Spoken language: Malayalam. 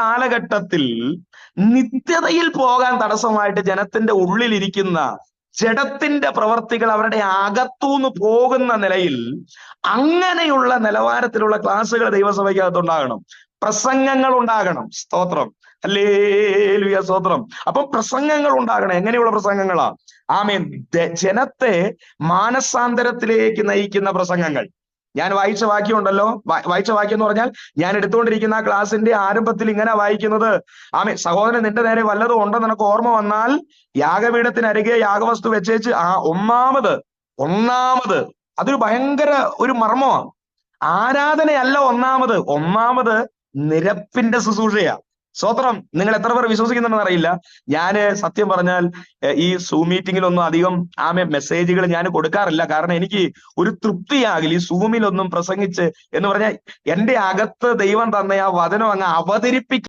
കാലഘട്ടത്തിൽ നിത്യതയിൽ പോകാൻ തടസ്സമായിട്ട് ജനത്തിന്റെ ഉള്ളിലിരിക്കുന്ന ജഡത്തിന്റെ പ്രവർത്തികൾ അവരുടെ അകത്തുനിന്ന് പോകുന്ന നിലയിൽ അങ്ങനെയുള്ള നിലവാരത്തിലുള്ള ക്ലാസ്സുകൾ ദൈവസഭയ്ക്കകത്ത് ഉണ്ടാകണം പ്രസംഗങ്ങൾ ഉണ്ടാകണം സ്തോത്രം. അല്ലേ സ്തോത്രം. അപ്പം പ്രസംഗങ്ങൾ ഉണ്ടാകണം എങ്ങനെയുള്ള പ്രസംഗങ്ങളാ? ആമേൻ. ജനത്തെ മാനസാന്തരത്തിലേക്ക് നയിക്കുന്ന പ്രസംഗങ്ങൾ. ഞാൻ വായിച്ച വാക്യമുണ്ടല്ലോ വായിച്ച വാക്യം എന്ന് പറഞ്ഞാൽ ഞാൻ എടുത്തുകൊണ്ടിരിക്കുന്ന ആ ക്ലാസിന്റെ ആരംഭത്തിൽ ഇങ്ങനെ വായിക്കുന്നത്. ആമേ സഹോദരൻ നിന്റെ നേരെ വല്ലതും ഉണ്ടെന്ന് നിനക്ക് ഓർമ്മ വന്നാൽ യാഗപീഠത്തിനരികെ യാഗവസ്തു വെച്ചേച്ച് ആ ഒന്നാമത് ഒന്നാമത് അതൊരു ഭയങ്കര ഒരു മർമ്മമാണ്. ആരാധനയല്ല ഒന്നാമത്. ഒന്നാമത് നിരപ്പിന്റെ ശുശ്രൂഷയാ. സ്വത്രം നിങ്ങൾ എത്ര പേർ വിശ്വസിക്കുന്നുണ്ടെന്ന് അറിയില്ല. ഞാൻ സത്യം പറഞ്ഞാൽ ഈ സൂം മീറ്റിങ്ങിലൊന്നും അധികം ആമെ മെസ്സേജുകൾ ഞാൻ കൊടുക്കാറില്ല. കാരണം എനിക്ക് ഒരു തൃപ്തിയാകില്ല ഈ സൂമിലൊന്നും പ്രസംഗിച്ച് എന്ന് പറഞ്ഞാൽ എന്റെ അകത്ത് ദൈവം തന്ന ആ വചനം അങ്ങ് അവതരിപ്പിക്കാൻ